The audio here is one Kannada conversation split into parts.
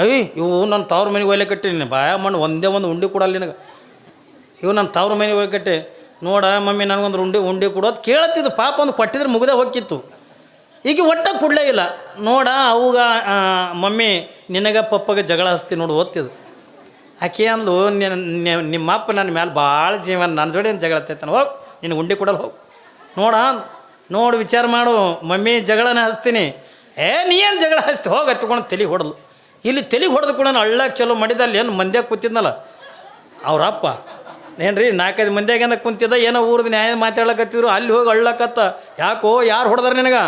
ಅಯ್ಯ ಇವು ನನ್ನ ತವ್ರ ಮನೆಗೆ ಒಯ್ಲೆ ಕಟ್ಟಿನಿ ಬಾಯ ಮಣ್ಣು ಒಂದೇ ಒಂದು ಉಂಡಿ ಕೊಡಲ್ಲ ನಿನಗೆ. ಇವು ನನ್ನ ತವ್ರ ಮನೆಗೆ ಒಯ್ಲೆ ಕಟ್ಟಿ. ನೋಡ ಮಮ್ಮಿ, ನನಗೊಂದು ಉಂಡೆ ಉಂಡೆ ಕೊಡೋದು ಕೇಳತ್ತಿದ್ದು. ಪಾಪ ಒಂದು ಕೊಟ್ಟಿದ್ರೆ ಮುಗಿದೇ ಹೋಗಿತ್ತು ಈಗ ಒಟ್ಟ ಕೊಡಲೇ ಇಲ್ಲ. ನೋಡ, ಅವಾಗ ಮಮ್ಮಿ, ನಿನಗೆ ಪಪ್ಪಗೆ ಜಗಳ ಹಸ್ತಿ ನೋಡು ಓದ್ತಿದ್ದು ಆಕೆ ಅಂದ್ಲು ನಿಮ್ಮ ಅಪ್ಪ ನನ್ನ ಮ್ಯಾಲೆ ಭಾಳ ಜೀವನ ನನ್ನ ಜೋಡಿ ಜಗಳ ತೈತಾನೆ ಹೋಗಿ, ನಿನಗೆ ಉಂಡಿ ಕೊಡಲ್ಲ, ಹೋಗು. ನೋಡ, ನೋಡು, ವಿಚಾರ ಮಾಡು. ಮಮ್ಮಿ ಜಗಳನ ಹಚ್ತೀನಿ ಏ, ನೀ ಏನು ಜಗಳ ಹಚ್ತಿ ಹೋಗಿ ಹತ್ಕೊಂಡು ತಲೆ ಹೊಡೆದು ಇಲ್ಲಿ ತಲೆಗೆ ಹೊಡೆದು ಕೂಡ ಅಳ್ಳಾಗ ಚಲೋ ಮಾಡಿದಲ್ಲಿ ಏನು ಮಂದ್ಯಾಗ ಕೂತಿದ್ನಲ್ಲ. ಅವರಪ್ಪ ಏನು ರೀ ನಾಲ್ಕೈದು ಮಂದ್ಯಾಗ ಕುಂತಿದ್ದ, ಏನೋ ಊರ್ದು ನ್ಯಾಯ ಮಾತಾಡ್ಲಕತ್ತಿದ್ರು, ಅಲ್ಲಿ ಹೋಗಿ ಅಳ್ಳಕತ್ತ ಯಾಕೋ, ಯಾರು ಹೊಡೆದಾರ ನಿನಗೆ?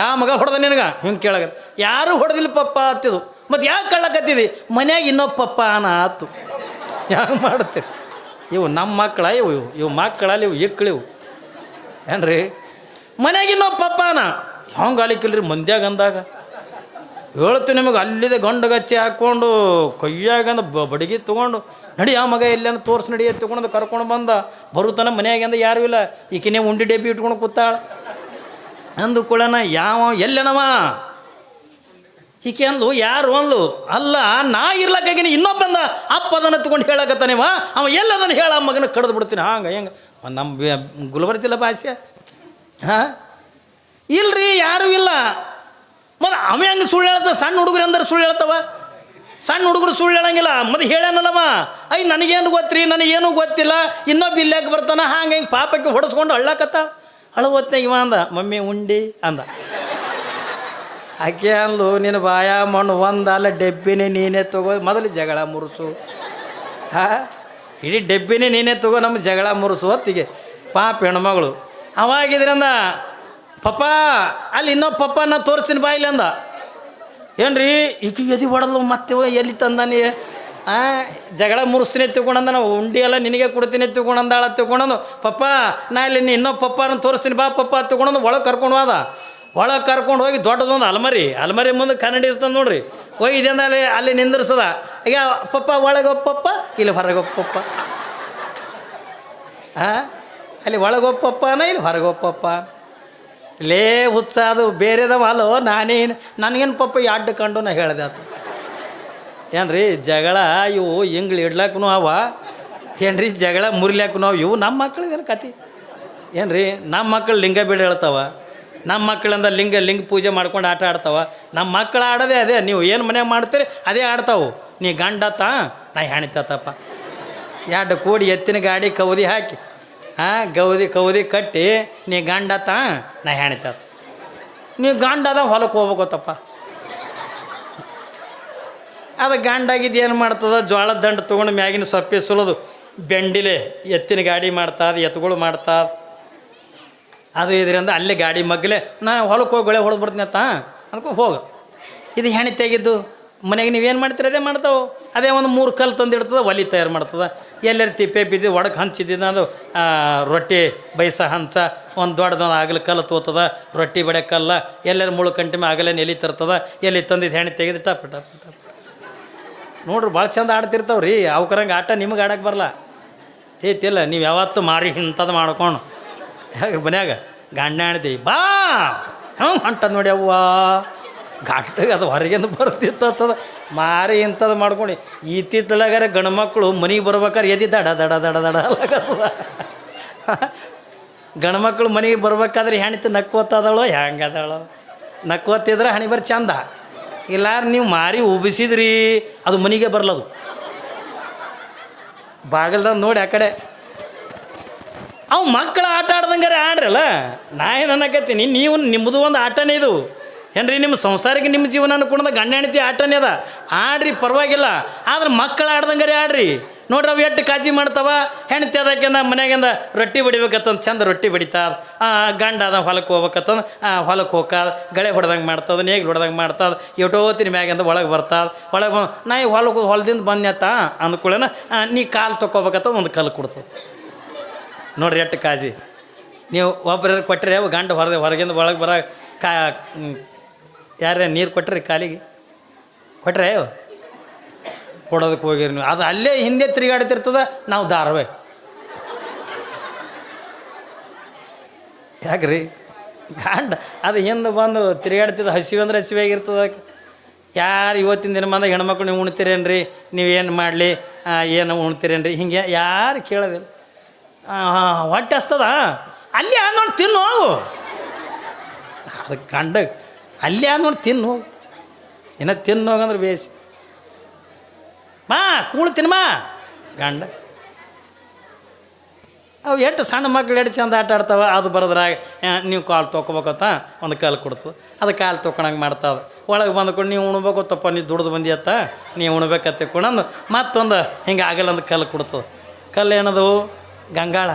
ಯಾವ ಮಗ ಹೊಡೆದ ನಿನಗೆ? ಹಿಂಗೆ ಕೇಳಕ ಯಾರು ಹೊಡೆದಿಲ್ಲ ಪಪ್ಪ ಅತ್ತಿದು ಮತ್ತು ಯಾಕೆ ಕಳ್ಳಕತ್ತಿದಿ ಮನ್ಯಾಗ ಇನ್ನೊಬ್ಬ ಪಪ್ಪ ಅನ ಆತು. ಯಾಕೆ ಮಾಡ್ತೀರಿ ಇವು ನಮ್ಮ ಮಕ್ಕಳ, ಇವು ಇವು ಇವು ಮಕ್ಕಳಲ್ಲಿ ಇವು ಇಕ್ಕಳಿವು ರೀ ಮನ್ಯಾಗ ಇನ್ನೊಬ್ಬ ಪಪ್ಪ ಅನ. ಹಂಗೆ ರೀ ಮಂದ್ಯಾಗ ಅಂದಾಗ? ಹೇಳ್ತು ನಿಮಗೆ, ಅಲ್ಲಿದೆ ಗಂಡು ಗಚ್ಚಿ ಹಾಕ್ಕೊಂಡು ಕೈಯಾಗಂದ ಬಡಗಿ ತೊಗೊಂಡು, ನಡಿ ಆ ಮಗ ಎಲ್ಲ ತೋರ್ಸಿ ನಡಿ ತಗೊಂಡು ಕರ್ಕೊಂಡು ಬಂದ ಬರುತ್ತಾನ ಮನೆಯಾಗಂದ ಯಾರೂ ಇಲ್ಲ. ಈಕಿನೇ ಉಂಡಿ ಡಬ್ಬಿ ಇಟ್ಕೊಂಡು ಕೂತಾಳ. ಅಂದು ಕೂಡನ ಯಾವ, ಎಲ್ಲೆನವ? ಈಕೆ ಅಂದ್ಲು, ಯಾರು ಅಂದ್ಲು? ಅಲ್ಲ, ನಾ ಇರ್ಲಕ್ಕಾಗಿನಿ, ಇನ್ನೊಬ್ಬಂದ ಅಪ್ಪ ಅದನ್ನ ತಗೊಂಡು ಹೇಳಕತ್ತಾನಿವ. ಅವ ಎಲ್ಲದನ್ನು ಹೇಳ ಮಗನ ಕಡ್ದು ಬಿಡ್ತೀನಿ. ಹಂಗೆ, ಹೆಂಗೆ? ನಮ್ಮ ಗುಲ್ಬರ್ತಿಲ್ಲ ಭಾಷೆ ಹಾಂ? ಇಲ್ರಿ, ಯಾರೂ ಇಲ್ಲ. ಮತ್ತು ಅವ ಹೆಂಗೆ ಸುಳ್ಳು ಹೇಳ್ತ ಸಣ್ಣ ಹುಡುಗರು ಅಂದ್ರೆ ಸುಳ್ಳು ಹೇಳ್ತಾವ ಸಣ್ಣ ಹುಡುಗರು ಸುಳ್ಳು ಹೇಳಂಗಿಲ್ಲ. ಮತ್ತೆ ಹೇಳ್ಯಾನಲ್ಲವ. ಐ, ನನಗೇನು ಗೊತ್ತ್ರಿ? ನನಗೇನು ಗೊತ್ತಿಲ್ಲ. ಇನ್ನೊಬ್ಬ ಇಲ್ಲಕ್ಕೆ ಬರ್ತಾನೆ? ಹಂಗೆ ಹಿಂಗೆ ಪಾಪಕ್ಕೆ ಹೊಡೆಸ್ಕೊಂಡು ಅಳ್ಳಕತ್ತ? ಅಳುವತ್ನಾಗ ಇವ ಅಂದ. ಮಮ್ಮಿ ಉಂಡಿ ಅಂದ. ಆಕೆ ಅಂದು ನಿನ್ನ ಬಾಯ ಮಣ್ಣು ಒಂದಲ್ಲ ಡೆಬ್ಬಿನೇ ನೀನೇ ತಗೋ, ಮೊದಲು ಜಗಳ ಮುರುಸು. ಹಾ? ಇಡೀ ಡೆಬ್ಬಿನೇ ನೀನೇ ತಗೋ, ನಮ್ಮ ಜಗಳ ಮುರುಸು. ಹೊತ್ತಿಗೆ ಪಾಪ ಹೆಣ್ಮಗಳು. ಅವಾಗಿದ್ರಂದ ಪಪ್ಪ, ಅಲ್ಲಿ ಇನ್ನೊಬ್ಬ ಪಪ್ಪನ ತೋರಿಸ್ತೀನಿ ಬಾಯಿಲಿ ಅಂದ. ಏನ್ರಿ ಈಗ ಎದಿ ಹೊಡೆದು ಮತ್ತೆ ಎಲ್ಲಿ ತಂದಾನಿ? ಆ, ಜಗಳ ಮುರಿಸ್ತೀನಿ ತಿಳ್ಕೊಂಡಂದ ನಾವು ಉಂಡಿ ಎಲ್ಲ ನಿನಗೆ ಕೊಡ್ತೀನಿ ತಿಳ್ಕೊಂಡಂದಾಳ ತಿಳ್ಕೊಂಡು ಪಪ್ಪ, ನಾ ಇಲ್ಲಿ ನೀ ಇನ್ನೊಬ್ಬ ಪಪ್ಪನ ತೋರಿಸ್ತೀನಿ ಬಾ ಪಪ್ಪ ತಿಳ್ಕೊಂಡಂದು ಒಳಗೆ ಕರ್ಕೊಂಡು ಹೋದ. ಒಳಗೆ ಕರ್ಕೊಂಡು ಹೋಗಿ ದೊಡ್ಡದೊಂದು ಅಲ್ಮರಿ. ಅಲ್ಮರಿ ಮುಂದೆ ಕನ್ನಡಿ ಇರ್ತದೆ ನೋಡ್ರಿ. ಒಯ್ದಿಂದ ಅಲ್ಲಿ ಅಲ್ಲಿ ನಿಂದಿರ್ಸದ. ಈಗ ಪಪ್ಪ ಒಳಗೆ ಪಪ್ಪ, ಇಲ್ಲಿ ಹೊರಗೆ ಪಪ್ಪ. ಆ, ಅಲ್ಲಿ ಒಳಗೊಪ್ಪಪ್ಪನ ಇಲ್ಲಿ ಹೊರಗೊಪ್ಪಪ್ಪ ಲೇ ಹುಚ್ಚ, ಅದು ಬೇರೆದವ ಅಲ್ಲೋ ನಾನೇನು ನನಗೇನು ಪಪ್ಪ ಎಡ್ಡು ಕಂಡು ನಾ ಹೇಳಿದೆ ಆತ. ಏನ್ರಿ, ಜಗಳ, ಇವು ಹಿಂಗ್ಳು ಇಡ್ಲಕ್ಕೂ ಅವ. ಏನ್ರಿ, ಜಗಳ ಮುರಿಲಾಕೂ ಅವ. ಇವು ನಮ್ಮ ಮಕ್ಳಿದೇನು ಕತಿ? ಏನ್ರಿ, ನಮ್ಮ ಮಕ್ಕಳು ಲಿಂಗ ಬೀಡ ಹೇಳ್ತಾವ. ನಮ್ಮ ಮಕ್ಕಳಿಂದ ಲಿಂಗ ಲಿಂಗ ಪೂಜೆ ಮಾಡ್ಕೊಂಡು ಆಟ ಆಡ್ತಾವ. ನಮ್ಮ ಮಕ್ಕಳು ಆಡೋದೇ ಅದೇ, ನೀವು ಏನು ಮನೆ ಮಾಡ್ತೀರಿ, ಅದೇ ಆಡ್ತಾವು. ನೀ ಗಂಡತ್ತ ನಾ ಹೆಣಿತತಪ್ಪ ಎರಡು ಕೂಡಿ ಎತ್ತಿನ ಗಾಡಿ ಕವದಿ ಹಾಕಿ ಹಾಂ, ಗೌದಿ, ಕೌದಿ ಕಟ್ಟಿ, ನೀ ಗಂಡತ್ತ ನಾ ಹೆಣಿತತ್ತ ನೀ ಗಂಡದ ಹೊಲಕ್ಕೆ ಹೋಗ್ಬೇಕತ್ತಪ್ಪ ಅದು ಗಂಡಾಗಿದ್ದು ಏನು ಮಾಡ್ತದ? ಜೋಳದ ದಂಡ ತೊಗೊಂಡು ಮ್ಯಾಗಿನ ಸೊಪ್ಪೆ ಸುಲದು. ಬೆಂಡಿಲೆ ಎತ್ತಿನ ಗಾಡಿ ಮಾಡ್ತಾ ಅದು ಎತ್ತುಗಳು ಮಾಡ್ತಾ ಅದು ಇದರಿಂದ ಅಲ್ಲೇ ಗಾಡಿ ಮಗ್ಲೆ, ನಾ ಹೊಲಕ್ಕೆ ಹೋಗಿ ಗೊಳೆ ಹೊಡೆದು ಬಿಡ್ತೀನಿ ಅತ್ತ. ಅದಕ್ಕೆ ಹೋಗ. ಇದು ಹೆಣಿ ತೆಗೆದು, ಮನೆಗೆ ನೀವೇನು ಮಾಡ್ತೀರ? ಅದೇ ಮಾಡ್ತಾವೆ. ಅದೇ ಒಂದು ಮೂರು ಕಲ್ಲು ತಂದಿಡ್ತದೆ, ಒಲಿ ತಯಾರು ಮಾಡ್ತದ. ಎಲ್ಲರೂ ತಿಪ್ಪೆ ಬಿದ್ದು ಒಡಕ್ಕೆ ಹಂಚಿದ್ದಿದ್ದು ಅದು ರೊಟ್ಟಿ ಬೈಸ ಹಂಚ, ಒಂದು ದೊಡ್ಡದೊಂದು ಆಗಲ ಕಲ್ಲು ತೋತದ, ರೊಟ್ಟಿ ಬಡಕಲ್ಲ ಎಲ್ಲರೂ ಮುಳು ಕಂಟಿ ಮ್ಯಾಗ ಆಗಲೇ ಎಲಿ ತರ್ತದ, ಎಲ್ಲಿ ತಂದಿದ್ದು ಹೆಣ್ಣು ತೆಗೆದು ಟಪ್ ಟಪ್ ಟಪ್ ನೋಡ್ರಿ, ಭಾಳ ಚಂದ ಆಡ್ತಿರ್ತಾವ್ರಿ. ಅವ್ಕರಂಗೆ ಆಟ ನಿಮಗೆ ಆಡಕ್ಕೆ ಬರಲ್ಲ ಐತಿಲ್ಲ ನೀವು ಯಾವತ್ತು ಮಾರಿ ಇಂಥದ್ದು ಮಾಡ್ಕೊಂಡು ಹೇಗೆ ಮನ್ಯಾಗ ಗಂಡ ಆಡ್ದಿ, ಬಾ ಹ್ಞೂ ಹೊಂಟದ ನೋಡಿ ಅವ್ವ. ಗಂಟಗೆ ಅದು ಹೊರಗಿಂದ ಬರ್ತಿತ್ತದ ಮಾರಿ ಇಂಥದ್ದು ಮಾಡ್ಕೊಂಡು ಇತ್ತಿತ್ತಲಾಗಾರೆ ಗಂಡು ಮಕ್ಕಳು ಮನೆಗೆ ಬರ್ಬೇಕಾರೆ ಎದಿ ದಡ ದಡ ದಡ ದಡ ಗಂಡು ಮಕ್ಕಳು ಮನೆಗೆ ಬರ್ಬೇಕಾದ್ರೆ ಹೆಣ್ತಿ ಹೆಂಗೆ ಅದಾಳೋ ನಕ್ಕೋತಿದ್ರೆ ಹಣಿ ಬರ್ ಚಂದ. ಇಲ್ಲಾರ ನೀವು ಮಾರಿ ಉಬ್ಬಿಸಿದ್ರಿ, ಅದು ಮನೆಗೆ ಬರಲದು. ಬಾಗಿಲ್ದಾಗ ನೋಡಿ ಆ ಕಡೆ. ಅವು ಮಕ್ಕಳು ಆಟ ಆಡ್ದಂಗಾರೆ ಆಡ್ರಲ್ಲ. ನಾ ಏನು ಅನ್ನಕತ್ತೀನಿ? ನೀವು ನಿಮ್ಮದು ಒಂದು ಆಟನೇ ಇದು. ಏನ್ರಿ, ನಿಮ್ಮ ಸಂಸಾರಕ್ಕೆ ನಿಮ್ಮ ಜೀವನ ಅನುಕೂಲದ ಗಂಡ ಹೆಂಡತಿ ಆಟನೇ ಅದ. ಆಡ್ರಿ, ಪರವಾಗಿಲ್ಲ. ಆದ್ರೆ ಮಕ್ಕಳು ಆಡ್ದಂಗಾರೆ ಆಡ್ರಿ. ನೋಡ್ರಿ, ಅವು ಎಷ್ಟು ಕಾಜಿ ಮಾಡ್ತಾವ? ಹೆಣ್ತಿ ಅದಕ್ಕಿಂದ ಮನ್ಯಾಗಿಂದ ರೊಟ್ಟಿ ಬಡಿಬೇಕತ್ತಂದು, ಚಂದ ರೊಟ್ಟಿ ಬಡಿತಾರ. ಗಂಡ ಅದ ಹೊಲಕ್ಕೆ ಹೋಗ್ಬೇಕತ್ತಂದು ಹೊಲಕ್ಕೆ ಹೋಗ್ಕಾದ ಗಳೆ ಹೊಡೆದಂಗೆ ಮಾಡ್ತದ ನೇಗ್ ಹೊಡೆದಂಗೆ ಮಾಡ್ತದ. ಎಟೋತಿನ ಮ್ಯಾಗಿಂದ ಒಳಗೆ ಬರ್ತದ ಒಳಗೆ ನಾ ಈ ಹೊಲಕ್ಕೆ ಹೊಲದಿಂದ ಬಂದ್ಯತ್ತ ಅಂದ್ಕೊಳ್ಳೇನ ನೀ ಕಾಲು ತೊಗೋಬೇಕತ್ತ ಒಂದು ಕಲ್ಲು ಕೊಡ್ತದೆ. ನೋಡ್ರಿ, ಎಷ್ಟು ಕಾಜಿ. ನೀವು ಒಬ್ಬರ ಕೊಟ್ಟರೆ ಗಂಡ ಹೊರದೆ, ಹೊರಗಿಂದ ಒಳಗೆ ಬರ ಕಾ ಯಾರೇ ನೀರು ಕೊಟ್ಟರೆ ಕಾಲಿಗೆ? ಕೊಟ್ರೆ? ಕೊಡೋದಕ್ಕೆ ಹೋಗಿರಿ ನೀವು. ಅದು ಅಲ್ಲೇ ಹಿಂದೆ ತಿರುಗಾಡ್ತಿರ್ತದ, ನಾವು ದಾರವೇ ಯಾಕ್ರಿ? ಗಾಂಡ, ಅದು ಹಿಂದೆ ಬಂದು ತಿರುಗಾಡ್ತಿದ್ದ ಹಸಿವೆ ಅಂದ್ರೆ ಹಸಿವೆ ಆಗಿರ್ತದ ಯಾರು ಇವತ್ತಿನ ದಿನ ಬಂದಾಗ ಹೆಣ್ಮಕ್ಳು ನೀವು ಉಣ್ತೀರೇನ್ರಿ? ನೀವೇನು ಮಾಡಲಿ? ಏನು ಉಣ್ತೀರೇನ್ರಿ? ಹಿಂಗೆ ಯಾರು ಕೇಳೋದಿಲ್ಲ. ಹೊಟ್ಟೆ ಹಸ್ತದ? ಅಲ್ಲಿ ನೋಡಿ ತಿನ್ನು ಹೋಗು. ಗಂಡಕ್ಕೆ ಕಂಡ ಅಲ್ಲಿ ನೋಡಿ ತಿನ್ನು. ಹೋಗು ಇನ್ನು ತಿನ್ನು ಹೋಗಂದ್ರೆ ಬೇಸಿ. ಮಾ, ಕೂಳು ತಿನ್ಮಾ ಗಂಡ. ಅವು ಎಷ್ಟು ಸಣ್ಣ ಮಕ್ಳು ಎಷ್ಟು ಚಂದ ಆಟ ಆಡ್ತಾವೆ, ಅದು ಬರೋದ್ರಾಗ ನೀವು ಕಾಲು ತೊಗೋಬೇಕಂತ ಒಂದು ಕಾಲು ಕೊಡ್ತದೆ ಅದು ಕಾಲು ತೊಗೊಳಂಗೆ ಮಾಡ್ತಾವೆ ಒಳಗೆ ಬಂದ್ಕೊಂಡು ನೀವು ಉಣ್ಬೇಕು, ತಪ್ಪ ನೀವು ದುಡ್ದು ಬಂದಿಯತ್ತ ನೀವು ಉಣ್ಬೇಕತ್ತೆ ಕೊಡಂದು. ಮತ್ತೊಂದು ಹಿಂಗೆ ಆಗಲ್ಲ ಒಂದು ಕಲ್ಲು ಕೊಡ್ತದೆ. ಕಲ್ಲು ಏನದು? ಗಂಗಾಳ.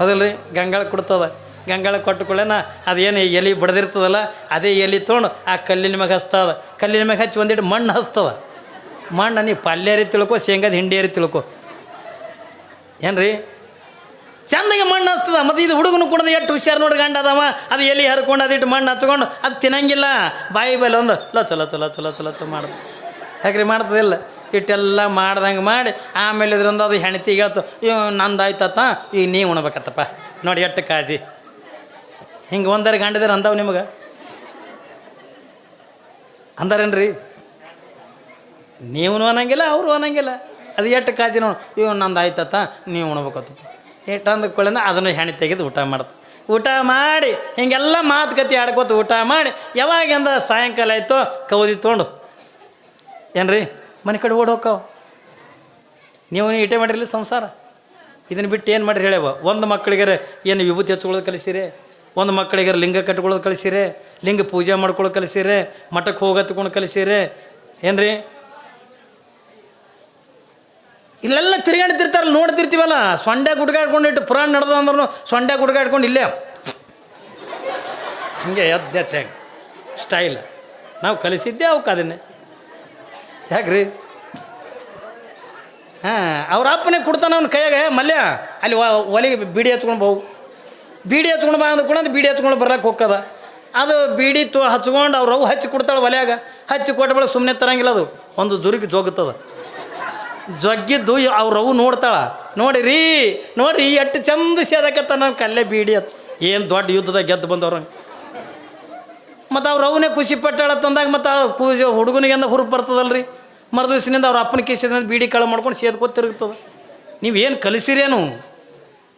ಅದಲ್ರಿ ಗಂಗಾಳ ಕೊಡ್ತದ. ಗಂಗಾಳ ಕೊಟ್ಟಕೊಳ್ಳೇನ ಅದೇನು ಎಲೆ ಬಡ್ದಿರ್ತದಲ್ಲ, ಅದೇ ಎಲೆ ತೊಗೊಂಡು ಆ ಕಲ್ಲಿನ ಮ್ಯಾಗ ಹಚ್ತದ. ಕಲ್ಲಿನ ಮ್ಯಾಗ ಹಚ್ಚಿ ಒಂದಿಟ್ಟು ಮಣ್ಣು ಹಸ್ತದ ಮಣ್ಣು ನೀ ಪಲ್ಯರಿ ತಿಳ್ಕೊ, ಶೇಂಗಾದ ಹಿಂಡಿಯರಿ ತಿಳ್ಕೊ. ಏನ್ರಿ? ಚೆಂದಾಗಿ ಮಣ್ಣು ಹಚ್ತದ. ಮತ್ತು ಇದು ಹುಡುಗನು ಕುಡ್ದು ಎಷ್ಟು ಹುಷಾರು ನೋಡಿ ಗಂಡ ಅದಾವ. ಅದು ಎಲ್ಲಿ ಹರ್ಕೊಂಡು ಅದಿಟ್ಟು ಮಣ್ಣು ಹಚ್ಕೊಂಡು ಅದು ತಿನ್ನಂಗಿಲ್ಲ. ಬಾಯಿ ಬೈಲಿ ಒಂದು ಲೋ ಚಲೋ ಚಲೋ ಚಲೋ ಚಲೋ ಚಲೋ ಮಾಡ್ದು ಯಾಕ್ರಿ ಮಾಡ್ತದಿಲ್ಲ? ಇಟ್ಟೆಲ್ಲ ಮಾಡ್ದಂಗೆ ಮಾಡಿ ಆಮೇಲೆ ಇದ್ರಿಂದ ಅದು ಹೆಣ್ತಿ ಹೇಳ್ತು, ಇವ್ ನಂದು ಆಯ್ತತ್ತ ಈಗ ನೀವು ಉಣ್ಬೇಕತ್ತಪ್ಪ. ನೋಡಿ ಎಷ್ಟು ಕಾಜಿ ಹಿಂಗೆ ಒಂದರೆ ಗಂಡದಿರ ಅಂದವು ನಿಮಗೆ? ಅಂದಾರೇನ್ರಿ? ನೀವು ಅನ್ನಂಗಿಲ್ಲ, ಅವರು ಅನ್ನಂಗಿಲ್ಲ. ಅದು ಎಷ್ಟು ಕಾಜಿ ನೋಡಿ. ಇವ್ ನಂದು ಆಯ್ತತ್ತ ನೀವು ಉಣ್ಬೇಕತ್ತಪ್ಪ. ಎಷ್ಟು ಅಂದ್ಕೊಳ್ಳೇನ ಅದನ್ನು ಹೆಣಿ ತೆಗೆದು ಊಟ ಮಾಡ್ತ. ಊಟ ಮಾಡಿ, ಹಿಂಗೆಲ್ಲ ಮಾತುಕತೆ ಆಡ್ಕೋತ ಊಟ ಮಾಡಿ, ಯಾವಾಗಿಂದ ಸಾಯಂಕಾಲ ಆಯ್ತೋ, ಕೌದಿ ತೊಗೊಂಡು. ಏನ್ರಿ? ಮನೆ ಕಡೆ ಓಡ್ ಹೋಗ್ತಾವ ನೀವು ಇಟೆ ಮಾಡಿರಲಿ ಸಂಸಾರ. ಇದನ್ನು ಬಿಟ್ಟು ಏನು ಮಾಡಿರಿ ಹೇಳ್ಯವ ಒಂದು ಮಕ್ಕಳಿಗೆ ಏನು ವಿಭೂತಿ ಹಚ್ಕೊಳ್ಳೋದು ಕಲಿಸಿರಿ? ಒಂದು ಮಕ್ಕಳಿಗೆ ಲಿಂಗ ಕಟ್ಕೊಳ್ಳೋದು ಕಲಿಸಿರೆ, ಲಿಂಗ ಪೂಜೆ ಮಾಡ್ಕೊಳ್ಳೋದು ಕಲಿಸಿರೆ, ಮಠಕ್ಕೆ ಹೋಗತ್ಕೊಂಡು ಕಲಿಸಿರೆ, ಏನ್ರಿ? ಇಲ್ಲೆಲ್ಲ ತಿರ್ಗಾಡ್ತಿರ್ತಾರಲ್ಲ, ನೋಡ್ತಿರ್ತೀವಲ್ಲ? ಸೊಂಡೆ ಗುಡ್ಗಾಡ್ಕೊಂಡಿಟ್ಟು ಪುರಾಣ ನಡೆದ ಅಂದ್ರೂ ಸೊಂಡೆ ಗುಡ್ಗಾಡ್ಕೊಂಡು ಇಲ್ಲೇ. ಹಿಂಗೆ ಎದ್ದೆ ಸ್ಟೈಲ್. ನಾವು ಕಲಿಸಿದ್ದೆ ಅವಕ್ಕೆ ಅದನ್ನೇ. ಯಾಕ್ರಿ? ಹಾಂ, ಅವ್ರ ಅಪ್ಪನೇ ಕೊಡ್ತಾನೆ ಅವ್ನ ಕೈಯಾಗೆ, ಮಲ್ಯ, ಅಲ್ಲಿ ಒಲೆಗೆ ಬಿಡಿ ಹಚ್ಕೊಂಡು ಬಹು ಬೀಡಿ ಹಚ್ಕೊಂಡು ಬಾ ಅಂದ ಕೂಡ ಬೀಡಿ ಹಚ್ಕೊಂಡು ಬರ್ಲಕ್ಕೆ ಹೋಗ್ತದ. ಅದು ಬೀಡಿ ತು ಹಚ್ಕೊಂಡು ಅವ್ರು ಅವು ಹಚ್ಚಿ ಕೊಡ್ತಾಳೆ ಒಲೆಯಾಗ. ಹಚ್ಚಿ ಕೊಟ್ಟ ಬಳಿಕ ಸುಮ್ಮನೆ ತರಂಗಿಲ್ಲ ಅದು. ಒಂದು ದುರ್ಗಿ ಜೋಗುತ್ತದ. ಅವು ನೋಡ್ತಾಳ. ನೋಡಿರಿ, ನೋಡ್ರಿ ಎಷ್ಟು ಚಂದ ಸೇದಕತ್ತ ನಾವು ಕಲ್ಲೇ ಬೀಡಿ ಅತ್. ಏನು ದೊಡ್ಡ ಯುದ್ಧದಾಗ ಗೆದ್ದು ಬಂದವ್ರ ಮತ್ತು ಅವ್ರು ಅವನೇ ಖುಷಿ ಪಟ್ಟಾಳ ತಂದಾಗ ಮತ್ತು ಆ ಕೂಜ ಹುಡುಗನಿಗೆ ಅಂದ ಹುರುಪು ಬರ್ತದಲ್ರಿ. ಮರು ದಿವಸದಿಂದ ಅವ್ರ ಅಪ್ಪನ ಕಿಸಿದ ಬೀಡಿ ಕಳ ಮಾಡ್ಕೊಂಡು ಸೇದ್ಕೋತ ತಿರುಗ್ತದೆ. ನೀವೇನು ಕಲಿಸಿರೇನು?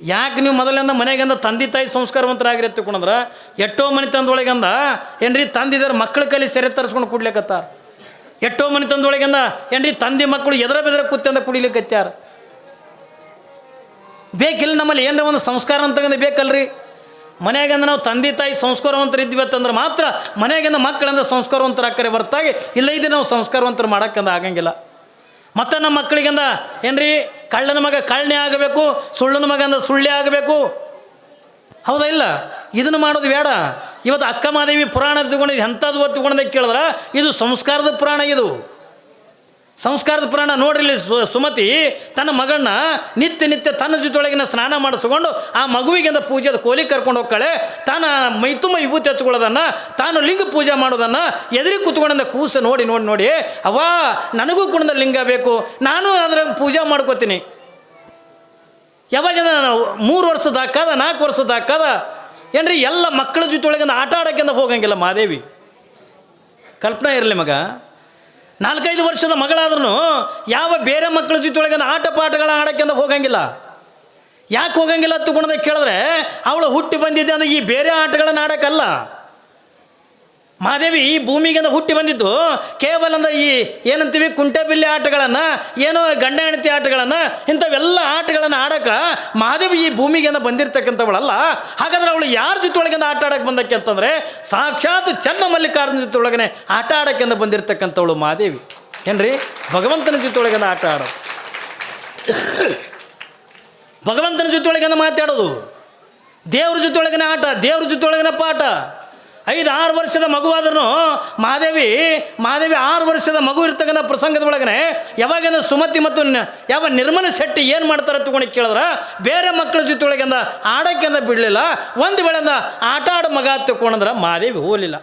ಯಾಕೆ ನೀವು ಮೊದಲಿಂದ ಮನೆಗಂದ ತಂದೆ ತಾಯಿ ಸಂಸ್ಕಾರವಂತರಾಗಿರಿ ತಿಳ್ಕೊಂಡ್ರೆ? ಎಷ್ಟೋ ಮನೆ ತಂದೊಳಗಂದ, ಏನ್ರಿ ತಂದಿದ್ದಾರೆ ಮಕ್ಕಳ ಕಲಿ ಸೆರೆ ತರಿಸ್ಕೊಂಡು ಕುಡ್ಲಿಕತ್ತಾರ? ಎಷ್ಟೋ ಮನೆ ತಂದೊಳಗಂದ, ಏನ್ರಿ ತಂದೆ ಮಕ್ಕಳು ಎದರ ಬೆದರ ಕುತ್ತಂದ ಕುಡಿಲಿಕ್ಕತ್ಯಾರ ಬೇಕಿಲ್ಲ ನಮ್ಮಲ್ಲಿ ಏನರ ಒಂದು ಸಂಸ್ಕಾರ ಅಂತಂದು ಬೇಕಲ್ರಿ? ಮನೆಯಾಗಿಂದ ನಾವು ತಂದೆ ತಾಯಿ ಸಂಸ್ಕಾರವಂತರು ಇದ್ವಿ ಅಂತಂದ್ರೆ ಮಾತ್ರ ಮನೆಯಾಗಿಂದ ಮಕ್ಕಳಿಂದ ಸಂಸ್ಕಾರವಂತರ ಆಕರೆ ಬರ್ತಾಗಿ ಇಲ್ಲ ಇದು ನಾವು ಸಂಸ್ಕಾರವಂತರು ಮಾಡೋಕ್ಕಂದ ಆಗಂಗಿಲ್ಲ. ಮತ್ತು ನಮ್ಮ ಮಕ್ಕಳಿಗಿಂದ, ಏನ್ರಿ ಕಳ್ಳನ ಮಗ ಕಳ್ಳನೇ ಆಗಬೇಕು, ಸುಳ್ಳನ ಮಗ ಅಂದ್ರೆ ಸುಳ್ಳೇ ಆಗಬೇಕು. ಹೌದಾ ಇಲ್ಲ? ಇದನ್ನು ಮಾಡೋದು ಬೇಡ. ಇವತ್ತು ಅಕ್ಕ ಮಾದೇವಿ ಪುರಾಣ ತಗೊಂಡಿದ್ದು ಎಂಥದ್ದು ತಗೊಂಡೆ ಕೇಳಿದ್ರೆ? ಇದು ಸಂಸ್ಕಾರದ ಪುರಾಣ ಇದು. ಸಂಸ್ಕಾರದ ಪುರಾಣ ನೋಡ್ರಿ ಸು, ಸುಮತಿ, ತನ್ನ ಮಗಳನ್ನ ನಿತ್ಯ ನಿತ್ಯ ತನ್ನ ಜೊತೆಯೊಳಗಿನ ಸ್ನಾನ ಮಾಡಿಸ್ಕೊಂಡು ಆ ಮಗುವಿಗಿಂದ ಪೂಜೆದ ಕೋಲಿ ಕರ್ಕೊಂಡು ಹೋಗ್ತಾಳೆ. ತಾನ ಮೈತುಂಬ ವಿಭೂತಿ ಹಚ್ಕೊಳ್ಳೋದನ್ನು, ತಾನು ಲಿಂಗ ಪೂಜೆ ಮಾಡೋದನ್ನು ಎದುರಿಗೆ ಕೂತ್ಕೊಂಡಂದ ಕೂಸು ನೋಡಿ ನೋಡಿ ನೋಡಿ ಅವಾ ನನಗೂ ಕುಣದ ಲಿಂಗ ಬೇಕು, ನಾನು ಅದ್ರಾಗ ಪೂಜೆ ಮಾಡ್ಕೋತೀನಿ. ಯಾವಾಗ ನಾನು ಮೂರು ವರ್ಷದ ಹಾಕದ, ನಾಲ್ಕು ವರ್ಷದ ಹಾಕದ, ಏನ್ರಿ ಎಲ್ಲ ಮಕ್ಕಳ ಜೊತೆಯೊಳಗಿಂದ ಆಟ ಆಡೋಕ್ಕಿಂತ ಹೋಗಂಗಿಲ್ಲ ಮಾದೇವಿ ಕಲ್ಪನಾ ಇರಲಿ ಮಗ. ನಾಲ್ಕೈದು ವರ್ಷದ ಮಗಳಾದ್ರೂ ಯಾವ ಬೇರೆ ಮಕ್ಕಳ ಜೊತೆಯೊಳಗೆ ಆಟ ಪಾಠಗಳ ಅಂತ ಹೋಗಂಗಿಲ್ಲ. ಯಾಕೆ ಹೋಗಂಗಿಲ್ಲ ತಗೊಂಡದ ಕೇಳಿದ್ರೆ, ಅವಳು ಹುಟ್ಟಿ ಬಂದಿದ್ದೆ ಅಂದ್ರೆ ಈ ಬೇರೆ ಆಟಗಳನ್ನು ಆಡೋಕ್ಕಲ್ಲ. ಮಹಾದೇವಿ, ಈ ಭೂಮಿಗಿಂದ ಹುಟ್ಟಿ ಬಂದಿದ್ದು ಕೇವಲ ಅಂದ್ರೆ ಈ ಏನಂತೀವಿ ಕುಂಟೆಬಿಲ್ಲಿ ಆಟಗಳನ್ನು, ಏನೋ ಗಂಡ ಹೆಂಡತಿ ಆಟಗಳನ್ನು, ಇಂಥವೆಲ್ಲ ಆಟಗಳನ್ನು ಆಡೋಕೆ ಮಾದೇವಿ ಈ ಭೂಮಿಗಿಂದ ಬಂದಿರತಕ್ಕಂಥವಳಲ್ಲ. ಹಾಗಾದ್ರೆ ಅವಳು ಯಾರ ಜೊತೆಯೊಳಗಿಂದ ಆಟ ಆಡೋಕೆ ಬಂದಕ್ಕೆ ಅಂತಂದರೆ ಸಾಕ್ಷಾತ್ ಚನ್ನ ಮಲ್ಲಿಕಾರ್ಜುನ ಜೊತೆಯೊಳಗನೆ ಆಟ ಆಡೋಕ್ಕಿಂದ ಬಂದಿರತಕ್ಕಂಥವಳು ಮಹಾದೇವಿ. ಏನ್ರಿ? ಭಗವಂತನ ಜೊತೆಯೊಳಗಿಂದ ಆಟ ಆಡೋದು. ಭಗವಂತನ ಜೊತೆಯೊಳಗಿಂದ ಮಾತಾಡೋದು. ದೇವ್ರ ಜೊತೆಯೊಳಗಿನ ಆಟ, ದೇವ್ರ ಜೊತೆಯೊಳಗಿನ ಪಾಠ. ಐದು ಆರು ವರ್ಷದ ಮಗುವಾದ್ರೂ ಮಾದೇವಿ ಮಾದೇವಿ ಆರು ವರ್ಷದ ಮಗು ಇರ್ತಕ್ಕಂಥ ಪ್ರಸಂಗದ ಒಳಗನೆ ಯಾವಾಗಿಂದ ಸುಮತಿ ಮತ್ತು ಯಾವ ನಿರ್ಮಲ ಶೆಟ್ಟಿ ಏನು ಮಾಡ್ತಾರೆ ತಗೊಂಡು ಕೇಳಿದ್ರೆ, ಬೇರೆ ಮಕ್ಕಳ ಜೊತೆ ಒಳಗಿಂದ ಆಡೋಕ್ಕಿಂದ ಬಿಡಲಿಲ್ಲ, ಒಂದು ಬೆಳೆಯಿಂದ ಆಟ ಆಡೋ ಮಗ ತಗೊಂಡ್ರೆ ಮಾದೇವಿ ಹೋಗಲಿಲ್ಲ.